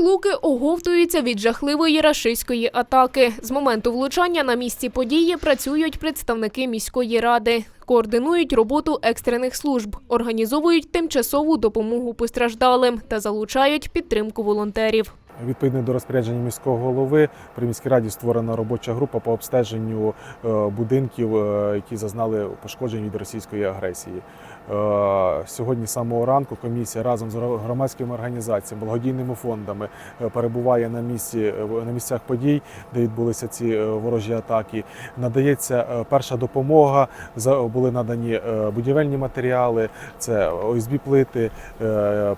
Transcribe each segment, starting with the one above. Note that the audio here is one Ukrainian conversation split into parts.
Прилуки оговтуються від жахливої рашистської атаки. З моменту влучання на місці події працюють представники міської ради, координують роботу екстрених служб, організовують тимчасову допомогу постраждалим та залучають підтримку волонтерів. Відповідно до розпорядження міського голови при міській раді створена робоча група по обстеженню е, будинків, е, які зазнали пошкоджень від російської агресії. Е, Сьогодні з самого ранку комісія разом з громадськими організаціями, благодійними фондами перебуває на місці на місцях подій, де відбулися ці ворожі атаки. Надається перша допомога. Були надані будівельні матеріали, це ОСБ плити,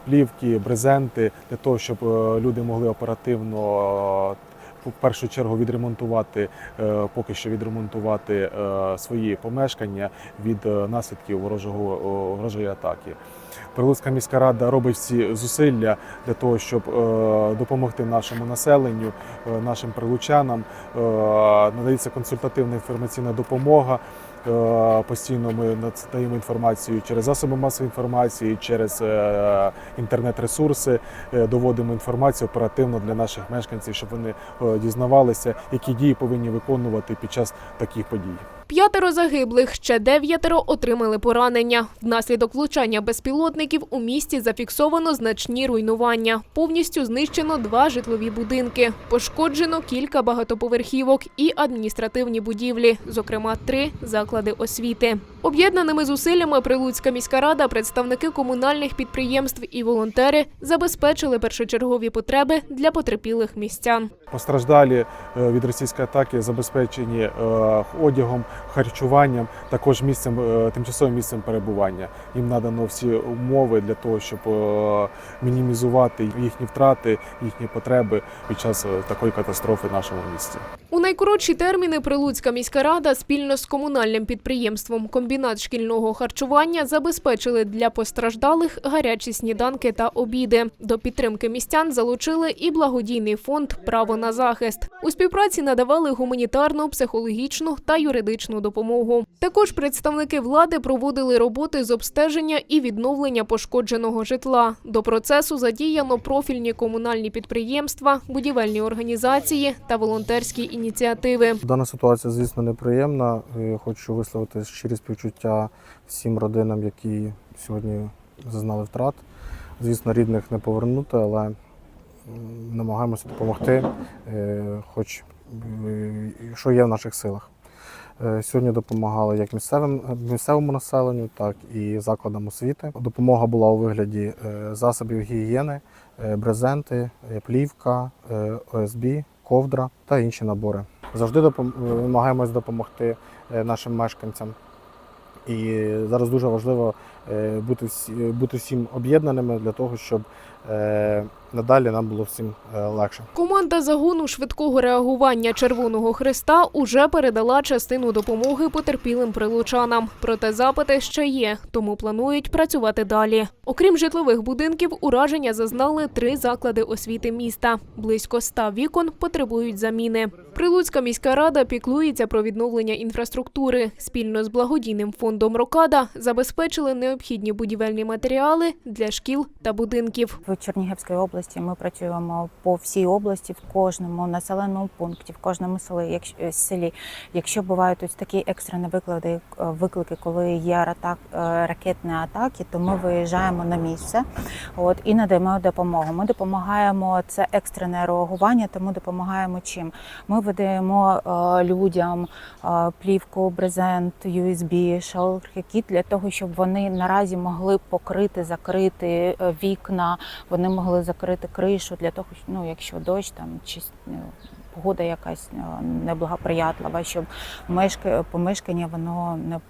плівки, брезенти для того, щоб люди могли оперативно. е, В першу чергу відремонтувати, е, поки що відремонтувати е, свої помешкання від наслідків ворожого ворожої атаки. Прилуцька міська рада робить всі зусилля для того, щоб допомогти нашому населенню, нашим прилучанам. Надається консультативна інформаційна допомога. Е, Постійно ми надаємо інформацію через засоби масової інформації, через е, інтернет-ресурси, е, доводимо інформацію оперативно для наших мешканців, щоб вони дізнавалися, які дії повинні виконувати під час таких подій. П'ятеро загиблих, ще дев'ятеро отримали поранення. Внаслідок влучання безпілотників у місті зафіксовано значні руйнування. Повністю знищено два житлові будинки. Пошкоджено кілька багатоповерхівок і адміністративні будівлі, зокрема три заклади освіти. Об'єднаними зусиллями Прилуцька міська рада, представники комунальних підприємств і волонтери забезпечили першочергові потреби для потерпілих містян. Постраждалі е, від російської атаки забезпечені е, одягом, харчуванням, також місцем е, тимчасовим місцем перебування. Їм надано всі умови для того, щоб е, мінімізувати їхні втрати, їхні потреби під час е, такої катастрофи в нашому місті. У найкоротші терміни Прилуцька міська рада спільно з комунальним підприємством Комбінат шкільного харчування забезпечили для постраждалих гарячі сніданки та обіди. До підтримки містян залучили і благодійний фонд Право на захист. У співпраці надавали гуманітарну, психологічну та юридичну допомогу. Також представники влади проводили роботи з обстеження і відновлення пошкодженого житла. До процесу задіяно профільні комунальні підприємства, будівельні організації та волонтерські ініціативи. Дана ситуація, звісно, неприємна. Е, Хочу висловити щирі співчуття всім родинам, які сьогодні зазнали втрат. Звісно, рідних не повернути, але намагаємося допомогти, е, хоч е, що є в наших силах. Е, Сьогодні допомагали як місцевим, місцевому населенню, так і закладам освіти. Допомога була у вигляді е, засобів гігієни, е, брезенти, е, плівка, е, ОСБ, ковдра та інші набори. Завжди допом- намагаємось допомогти е, нашим мешканцям. І зараз дуже важливо е, бути, бути всім об'єднаними для того, щоб е, надалі нам було всім е, легше. Команда загону швидкого реагування Червоного Христа уже передала частину допомоги потерпілим прилучанам. Проте запити ще є, тому планують працювати далі. Окрім житлових будинків, ураження зазнали три заклади освіти міста. Близько ста вікон потребують заміни. Прилуцька міська рада піклується про відновлення інфраструктури. Спільно з благодійним фондом Рокада забезпечили необхідні будівельні матеріали для шкіл та будинків. В Чернігівській області ми працюємо по всій області, в кожному населеному пункті, в кожному селі. Якщо е, селі, якщо бувають ось такі екстрені виклади, е, виклики, коли є ратак, е, ракетні атаки, то ми виїжджаємо на місце от, і надаємо допомогу. Ми допомагаємо це екстрене реагування, тому допомагаємо чим. Ми видаємо людям плівку, брезент, USB, шалкіт для того, щоб вони наразі могли покрити, закрити вікна, вони могли закрити кришу для того, ну, якщо дощ там чи ну, погода якась е, неблагоприятлива, щоб мешка- помешкання воно не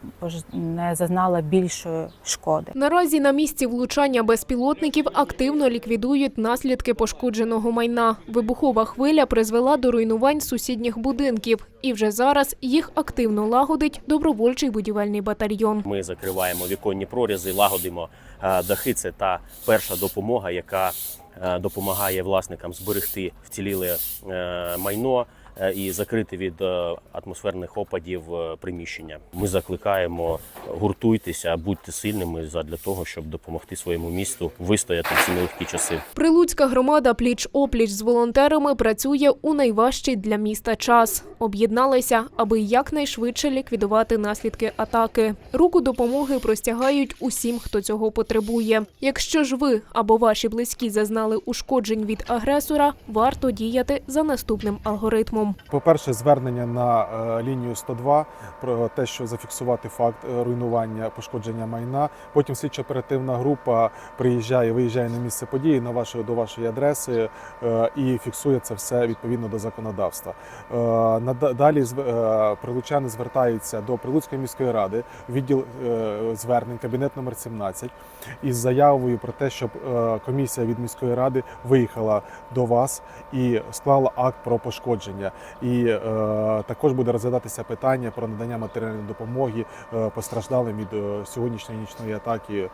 не зазнало більшої шкоди. Наразі на місці влучання безпілотників активно ліквідують наслідки пошкодженого майна. Вибухова хвиля призвела до руйнувань сусідніх будинків, і вже зараз їх активно лагодить добровольчий будівельний батальйон. Ми закриваємо віконні прорізи, лагодимо е, дахи. Це та перша допомога, яка допомагає власникам зберегти вціліле е, майно, е, і закрити від е, атмосферних опадів е, приміщення. Ми закликаємо гуртуйтеся, будьте сильними задля того, щоб допомогти своєму місту вистояти в ці нелегкі часи. Прилуцька громада пліч-опліч з волонтерами працює у найважчий для міста час. Об'єдналися, аби якнайшвидше ліквідувати наслідки атаки. Руку допомоги простягають усім, хто цього потребує. Якщо ж ви або ваші близькі зазнали ушкоджень від агресора, варто діяти за наступним алгоритмом. По-перше, звернення на е, лінію 102 про те, що зафіксувати факт е, руйнування, пошкодження майна. Потім слідчо оперативна група приїжджає, виїжджає на місце події на вашої до вашої адреси е, і фіксує це все відповідно до законодавства. Далі прилучани звертаються до Прилуцької міської ради, відділ звернень, кабінет номер 17, із заявою про те, щоб комісія від міської ради виїхала до вас і склала акт про пошкодження. І е, також буде розглядатися питання про надання матеріальної допомоги е, постраждалим від е, сьогоднішньої нічної атаки е,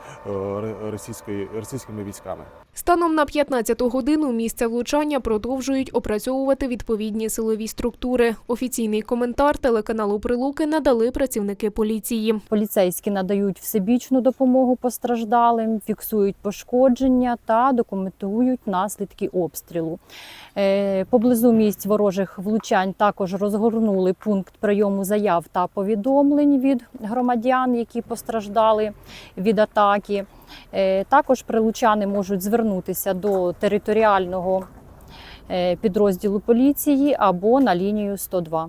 російської російськими військами. Станом на 15-ту годину місце влучання продовжують опрацьовувати відповідні силові структури. Офіційний коментар телеканалу Прилуки надали працівники поліції. Поліцейські надають всебічну допомогу постраждалим, фіксують пошкодження та документують наслідки обстрілу. Е, Поблизу місць ворожих влучань також розгорнули пункт прийому заяв та повідомлень від громадян, які постраждали від атаки. Е, Також прилучани можуть звернутися до територіального е, підрозділу поліції або на лінію 102.